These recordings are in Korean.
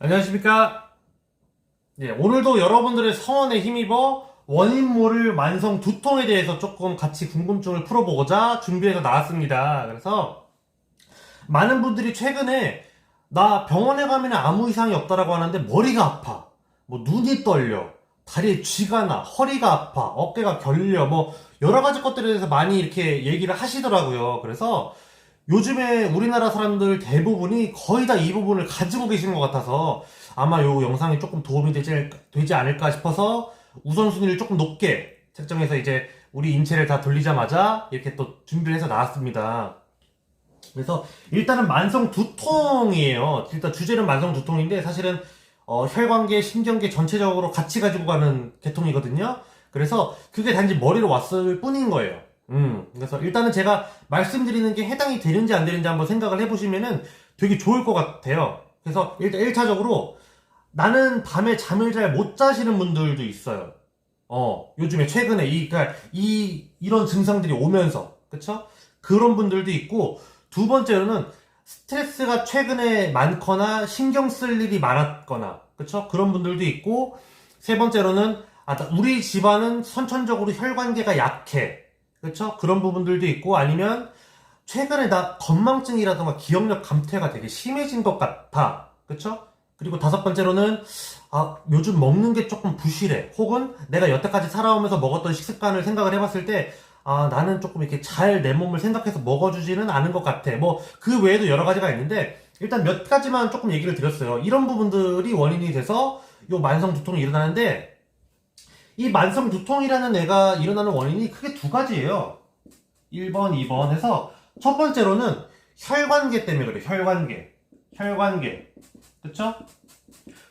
안녕하십니까. 예, 오늘도 여러분들의 성원에 힘입어 원인 모를 만성 두통에 대해서 조금 같이 궁금증을 풀어보고자 준비해서 나왔습니다. 그래서 많은 분들이 최근에 나 병원에 가면 아무 이상이 없다라고 하는데 머리가 아파, 뭐 눈이 떨려, 다리에 쥐가 나, 허리가 아파, 어깨가 결려, 뭐 여러 가지 것들에 대해서 많이 이렇게 얘기를 하시더라고요. 그래서 요즘에 우리나라 사람들 대부분이 거의 다 이 부분을 가지고 계시는 것 같아서 아마 요 영상이 조금 도움이 되지, 되지 않을까 싶어서 우선순위를 조금 높게 책정해서 이제 우리 인체를 다 돌리자마자 이렇게 또 준비를 해서 나왔습니다. 그래서 일단은 만성 두통이에요. 일단 주제는 만성 두통인데 사실은 어, 혈관계, 신경계 전체적으로 같이 가지고 가는 계통이거든요. 그래서 그게 단지 머리로 왔을 뿐인 거예요. 음, 그래서 일단은 제가 말씀드리는 게 해당이 되는지 안 되는지 한번 생각을 해보시면은 되게 좋을 것 같아요. 그래서 일단 1차적으로 나는 밤에 잠을 잘 못 자시는 분들도 있어요. 어, 요즘에 최근에 이, 그러니까 이, 이런 증상들이 오면서, 그쵸? 그런 분들도 있고, 두 번째로는 스트레스가 최근에 많거나 신경 쓸 일이 많았거나, 그쵸? 그런 분들도 있고, 세 번째로는, 아, 나- 우리 집안은 선천적으로 혈관계가 약해. 그쵸? 그런 부분들도 있고, 아니면, 최근에 나 건망증이라던가 기억력 감퇴가 되게 심해진 것 같아. 그쵸? 그리고 다섯 번째로는, 아, 요즘 먹는 게 조금 부실해. 혹은 내가 여태까지 살아오면서 먹었던 식습관을 생각을 해봤을 때, 아, 나는 조금 이렇게 잘 내 몸을 생각해서 먹어주지는 않은 것 같아. 뭐, 그 외에도 여러 가지가 있는데, 일단 몇 가지만 조금 얘기를 드렸어요. 이런 부분들이 원인이 돼서 요 만성 두통이 일어나는데, 이 만성 두통이라는 애가 일어나는 원인이 크게 두 가지예요. 1번, 2번 해서, 첫 번째로는 혈관계 때문에 그래, 혈관계. 혈관계. 그쵸?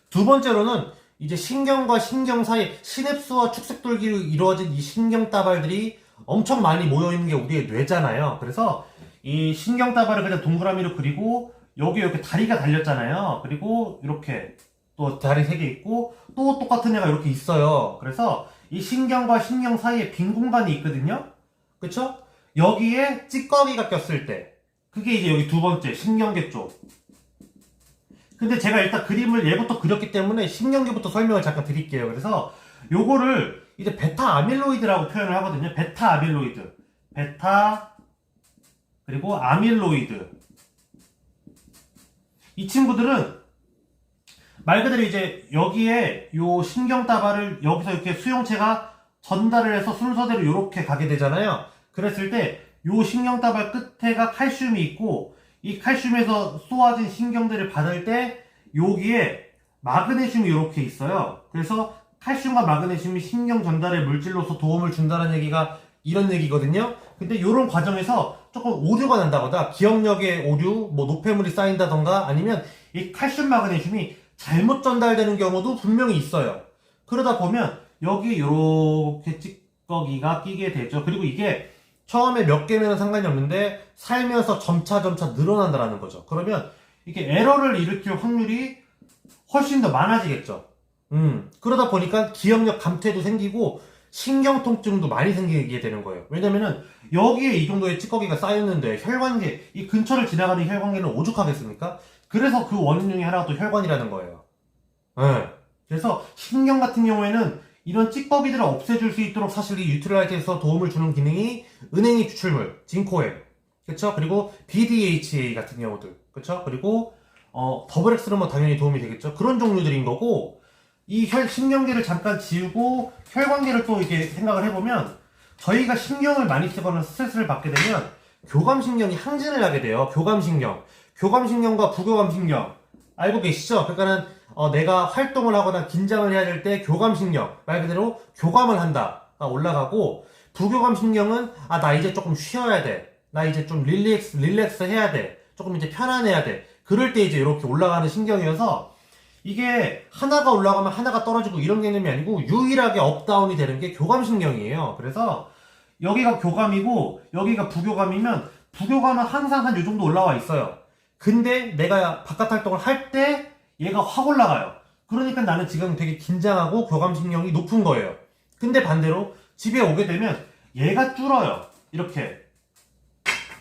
두 번째로는 이제 신경과 신경 사이 시냅스와 축색돌기로 이루어진 이 신경 따발들이 엄청 많이 모여 있는 게 우리의 뇌잖아요. 그래서 이 신경 따발을 그냥 동그라미로 그리고 여기 이렇게 다리가 달렸잖아요. 그리고 이렇게 또 다리 세 개 있고 또 똑같은 애가 이렇게 있어요. 그래서 이 신경과 신경 사이에 빈 공간이 있거든요. 그쵸? 여기에 찌꺼기가 꼈을 때 그게 이제 여기 두 번째 신경계 쪽. 근데 제가 일단 그림을 얘부터 그렸기 때문에 신경계부터 설명을 잠깐 드릴게요. 그래서 요거를 이제 베타 아밀로이드라고 표현을 하거든요. 베타 아밀로이드. 베타 그리고 아밀로이드. 이 친구들은 말 그대로 이제 여기에 요 신경 따발을 여기서 이렇게 수용체가 전달을 해서 순서대로 이렇게 가게 되잖아요. 그랬을 때 요 신경 따발 끝에가 칼슘이 있고 이 칼슘에서 쏘아진 신경들을 받을 때 여기에 마그네슘이 이렇게 있어요. 그래서 칼슘과 마그네슘이 신경 전달의 물질로서 도움을 준다는 얘기가 이런 얘기거든요. 근데 이런 과정에서 조금 오류가 난다거나 기억력에 오류, 뭐 노폐물이 쌓인다던가 아니면 이 칼슘 마그네슘이 잘못 전달되는 경우도 분명히 있어요. 그러다 보면 여기 이렇게 찌꺼기가 끼게 되죠. 그리고 이게 처음에 몇 개면 상관이 없는데 살면서 점차 점차 늘어난다라는 거죠. 그러면 이게 에러를 일으킬 확률이 훨씬 더 많아지겠죠. 음, 그러다 보니까 기억력 감퇴도 생기고 신경통증도 많이 생기게 되는 거예요. 왜냐면은 여기에 이 정도의 찌꺼기가 쌓였는데 혈관계, 이 근처를 지나가는 혈관계는 오죽하겠습니까? 그래서 그 원인 중에 하나가 또 혈관이라는 거예요. 예. 그래서 신경 같은 경우에는 이런 찌꺼기들을 없애줄 수 있도록 사실 이 유트라이트에서 도움을 주는 기능이 은행이 추출물, 진코엘, 그쵸? 그리고 BDHA 같은 경우들, 그쵸? 그리고 어, 더블 X는 뭐 당연히 도움이 되겠죠? 그런 종류들인 거고, 이 혈, 신경계를 잠깐 지우고 혈관계를 또 이렇게 생각을 해보면 저희가 신경을 많이 쓰거나 스트레스를 받게 되면 교감신경이 항진을 하게 돼요. 교감신경. 교감신경과 부교감신경. 알고 계시죠? 그러니까는 어, 내가 활동을 하거나 긴장을 해야 될 때 교감신경. 말 그대로 교감을 한다. 가 올라가고 부교감신경은 아, 나 이제 조금 쉬어야 돼. 나 이제 좀 릴렉스, 릴렉스 해야 돼. 조금 이제 편안해야 돼. 그럴 때 이제 이렇게 올라가는 신경이어서 이게 하나가 올라가면 하나가 떨어지고 이런 개념이 아니고 유일하게 업다운이 되는 게 교감신경이에요. 그래서 여기가 교감이고 여기가 부교감이면 부교감은 항상 한 요 정도 올라와 있어요. 근데 내가 바깥 활동을 할 때 얘가 확 올라가요. 그러니까 나는 지금 되게 긴장하고 교감신경이 높은 거예요. 근데 반대로 집에 오게 되면 얘가 줄어요. 이렇게.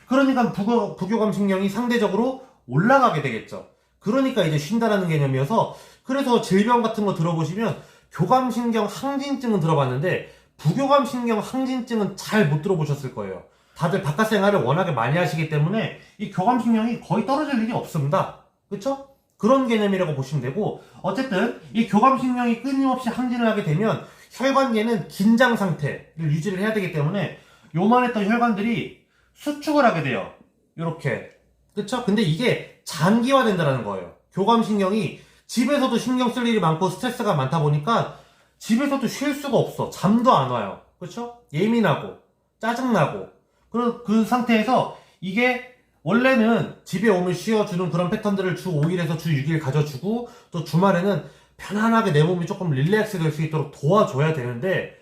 그러니까 부교, 부교감신경이 상대적으로 올라가게 되겠죠. 그러니까 이제 쉰다라는 개념이어서 그래서 질병 같은 거 들어보시면 교감신경 항진증은 들어봤는데 부교감신경 항진증은 잘 못 들어보셨을 거예요. 다들 바깥 생활을 워낙에 많이 하시기 때문에 이 교감신경이 거의 떨어질 일이 없습니다. 그쵸? 그런 개념이라고 보시면 되고 어쨌든 이 교감신경이 끊임없이 항진을 하게 되면 혈관계는 긴장 상태를 유지를 해야 되기 때문에 요만했던 혈관들이 수축을 하게 돼요. 이렇게 그쵸? 근데 이게 장기화된다는 거예요. 교감신경이 집에서도 신경 쓸 일이 많고 스트레스가 많다 보니까 집에서도 쉴 수가 없어. 잠도 안 와요. 그쵸? 예민하고 짜증나고 그, 그 상태에서 이게 원래는 집에 오면 쉬어주는 그런 패턴들을 주 5일에서 주 6일 가져주고 또 주말에는 편안하게 내 몸이 조금 릴렉스 될 수 있도록 도와줘야 되는데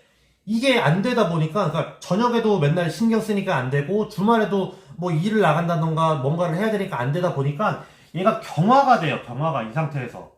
이게 안 되다 보니까 그러니까 저녁에도 맨날 신경 쓰니까 안 되고 주말에도 뭐 일을 나간다던가 뭔가를 해야 되니까 안 되다 보니까 얘가 경화가 돼요 경화가 이 상태에서.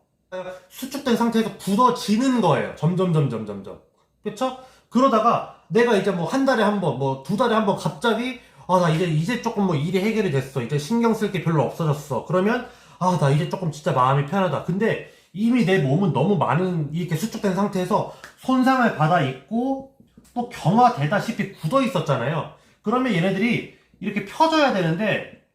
수축된 상태에서 굳어지는 거예요 점점 점점 점점. 그쵸? 그러다가 내가 이제 뭐 한 달에 한 번 뭐 두 달에 한 번 갑자기 아 나 이제 이제 조금 뭐 일이 해결이 됐어. 이제 신경 쓸 게 별로 없어졌어. 그러면 아 나 이제 조금 진짜 마음이 편하다. 근데 이미 내 몸은 너무 많은 이렇게 수축된 상태에서 손상을 받아 있고 또 경화되다시피 굳어 있었잖아요. 그러면 얘네들이 이렇게 펴져야 되는데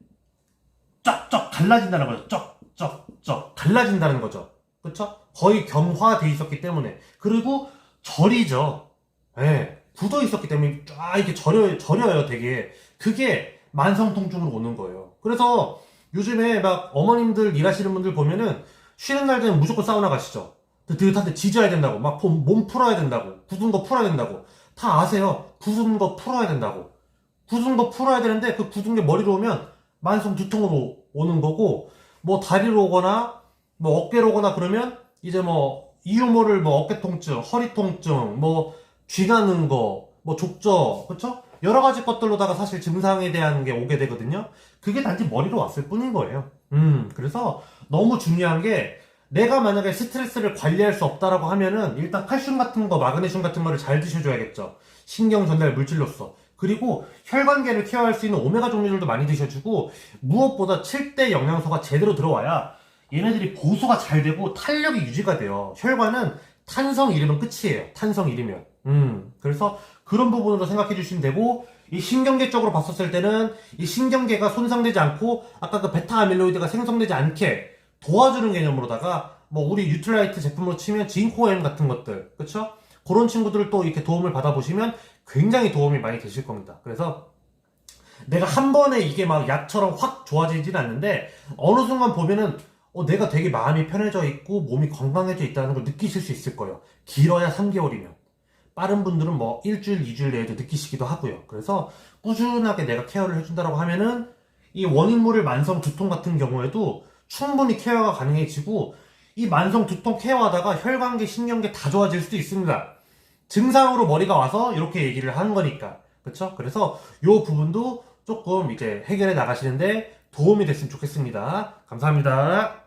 쩍쩍 갈라진다는 거죠. 쩍쩍쩍 갈라진다는 거죠. 그쵸? 거의 경화돼 있었기 때문에 그리고 저리죠. 예, 굳어 있었기 때문에 쫙 이렇게 저려 저려요. 되게 그게 만성 통증으로 오는 거예요. 그래서 요즘에 막 어머님들 일하시는 분들 보면은 쉬는 날 되면 무조건 사우나 가시죠. 드뜻한테 지져야 된다고, 막 몸 풀어야 된다고, 굳은 거 풀어야 된다고. 다 아세요. 굳은 거 풀어야 된다고. 거 풀어야 되는데 그게 머리로 오면 만성 두통으로 오는 거고, 뭐 다리로 오거나, 뭐 어깨로 오거나 그러면 이제 뭐 이유 모를 뭐 어깨 통증, 허리 통증, 뭐 쥐나는 거, 뭐 족저, 그쵸? 여러 가지 것들로다가 사실 증상에 대한 게 오게 되거든요. 그게 단지 머리로 왔을 뿐인 거예요. 음, 그래서 너무 중요한 게 내가 만약에 스트레스를 관리할 수 없다라고 하면은 일단 칼슘 같은 거, 마그네슘 같은 거를 잘 드셔줘야겠죠. 신경 전달 물질로서. 그리고 혈관계를 케어할 수 있는 오메가 종류들도 많이 드셔주고 무엇보다 7대 영양소가 제대로 들어와야 얘네들이 보수가 잘 되고 탄력이 유지가 돼요. 혈관은 탄성 잃으면 끝이에요. 탄성 잃으면. 음, 그래서 그런 부분으로 생각해 주시면 되고, 이 신경계 쪽으로 봤었을 때는 이 신경계가 손상되지 않고, 아까 그 베타 아밀로이드가 생성되지 않게 도와주는 개념으로다가, 뭐 우리 유틸라이트 제품으로 치면 진코엠 같은 것들, 그쵸? 그런 친구들을 또 이렇게 도움을 받아보시면 굉장히 도움이 많이 되실 겁니다. 그래서 내가 한 번에 이게 막 약처럼 확 좋아지진 않는데, 어느 순간 보면은 어, 내가 되게 마음이 편해져 있고 몸이 건강해져 있다는 걸 느끼실 수 있을 거예요. 길어야 3개월이면. 빠른 분들은 뭐 일주일, 이주일 내에도 느끼시기도 하고요. 그래서 꾸준하게 내가 케어를 해준다고 하면은 이 원인물을 만성 두통 같은 경우에도 충분히 케어가 가능해지고 이 만성 두통 케어하다가 혈관계, 신경계 다 좋아질 수도 있습니다. 증상으로 머리가 와서 이렇게 얘기를 하는 거니까. 그쵸? 그래서 요 부분도 조금 이제 해결해 나가시는데 도움이 됐으면 좋겠습니다. 감사합니다.